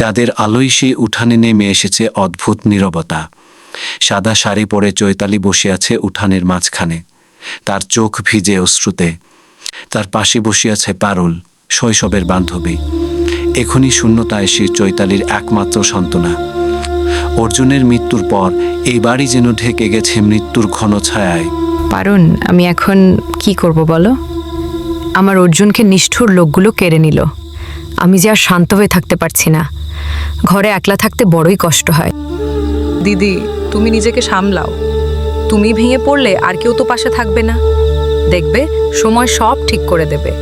তাদের আলোয় সেই উঠানে নেমে এসেছে অদ্ভুত নীরবতা। সাদা শাড়ি পরে চৈতালি বসে আছে উঠানের মাঝখানে। তার চোখ ভিজে অশ্রুতে। তার পাশে বসে আছে পারুল, শৈশবের বান্ধবী। এখনই শূন্যতায় সে চৈতালির একমাত্র সান্ত্বনা। অর্জুনের মৃত্যুর পর এই বাড়ি যেন ঢেকে গেছে মৃত্যুর ঘন ছায়ায়। পারুন আমি এখন কি করব বলো? আমার অর্জুনকে নিষ্ঠুর লোকগুলো কেড়ে নিল। আমি যে আর শান্ত হয়ে থাকতে পারছি না। ঘরে একলা থাকতে বড়ই কষ্ট হয়। দিদি, তুমি নিজেকে সামলাও। তুমি ভেঙে পড়লে আর কেউ তো পাশে থাকবে না। দেখবে, সময় সব ঠিক করে দেবে।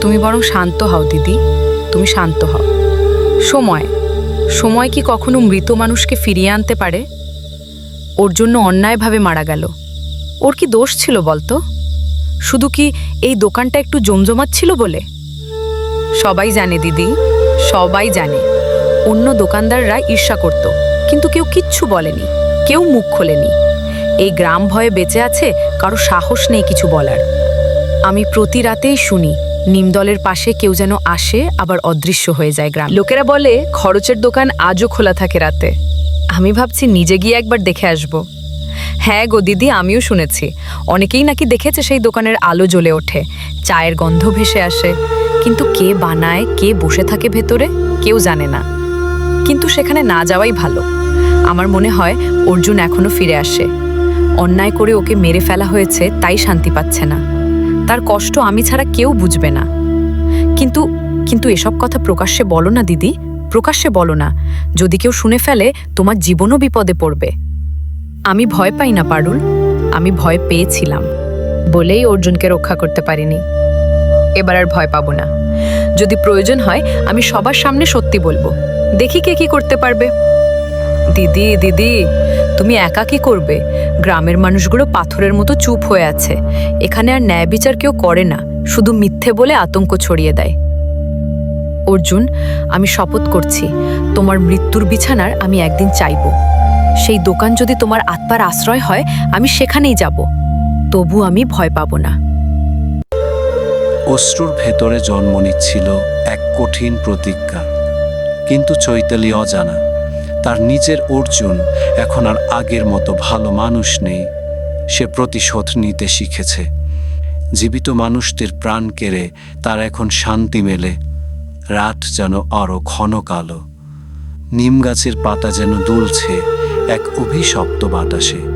তুমি বরং শান্ত হও, দিদি। তুমি শান্ত হও। সময়। সময় কি কখনো মৃত মানুষকে ফিরিয়ে আনতে পারে? ওর জন্য অন্যায়ভাবে মারা গেল। ওর কি দোষ ছিল বলতো? শুধু কি এই দোকানটা একটু জমজমাট ছিল বলে? সবাই জানে, দিদি। সবাই জানে। অন্য দোকানদাররা ঈর্ষা করত, কিন্তু কেউ কিচ্ছু বলেনি, কেউ মুখ খোলেনি। এই গ্রাম ভয়ে বেঁচে আছে কারও সাহস নেই কিছু বলার। আমি প্রতি রাতেই শুনি নিমদলের পাশে কেউ যেন আসে, আবার অদৃশ্য হয়ে যায় গ্রাম। লোকেরা বলে, খরচের দোকান আজও খোলা থাকে রাতে। আমি ভাবছি নিজে গিয়ে একবার দেখে আসব। হ্যাঁ গো দিদি, আমিও শুনেছি। অনেকেই নাকি দেখেছে সেই দোকানের আলো জ্বলে ওঠে, চায়ের গন্ধ ভেসে আসে। কিন্তু কে বানায়, কে বসে থাকে ভেতরে, কেউ জানে না। কিন্তু সেখানে না যাওয়াই ভালো। আমার মনে হয় অর্জুন এখনও ফিরে আসে। অন্যায় করে ওকে মেরে ফেলা হয়েছে, তাই শান্তি পাচ্ছে না। তার কষ্ট আমি ছাড়া কেউ বুঝবে না। কিন্তু কিন্তু এসব কথা প্রকাশ্যে বলো না দিদি, প্রকাশ্যে বলো না। যদি কেউ শুনে ফেলে, তোমার জীবনও বিপদে পড়বে। আমি ভয় পাই না, পারুল। আমি ভয় পেয়েছিলাম। বলেই অর্জুনকে রক্ষা করতে পারিনি। এবার আর ভয় পাবো না। যদি প্রয়োজন হয়, আমি সবার সামনে সত্যি বলব। দেখি কে কি করতে পারবে। দিদি দিদি, তুমি একা কি করবে? গ্রামের মানুষগুলো পাথরের মতো চুপ হয়ে আছে। এখানে আর ন্যায় বিচার কেউ করে না। শুধু মিথ্যে বলে আতঙ্ক ছড়িয়ে দেয়। অর্জুন, আমি শপথ করছি। তোমার মৃত্যুর বিছানার আমি একদিন চাইব। সেই দোকান যদি তোমার আত্মার আশ্রয় হয়, আমি সেখানেই যাব। তবু আমি ভয় পাবো না। অশ্রুর ভেতরে জন্ম নিচ্ছিল এক কঠিন প্রতিজ্ঞা। কিন্তু চৈতালি অজানা তার নিজের অর্জুন এখন আর আগের মতো ভালো মানুষ নেই। সে প্রতিশোধ নিতে শিখেছে। জীবিত মানুষদের প্রাণ কেড়ে তার এখন শান্তি মেলে। রাত যেন আরও ঘন কালো। নিম গাছের পাতা যেন দুলছে। এক অভিশপ্ত বাতাসে।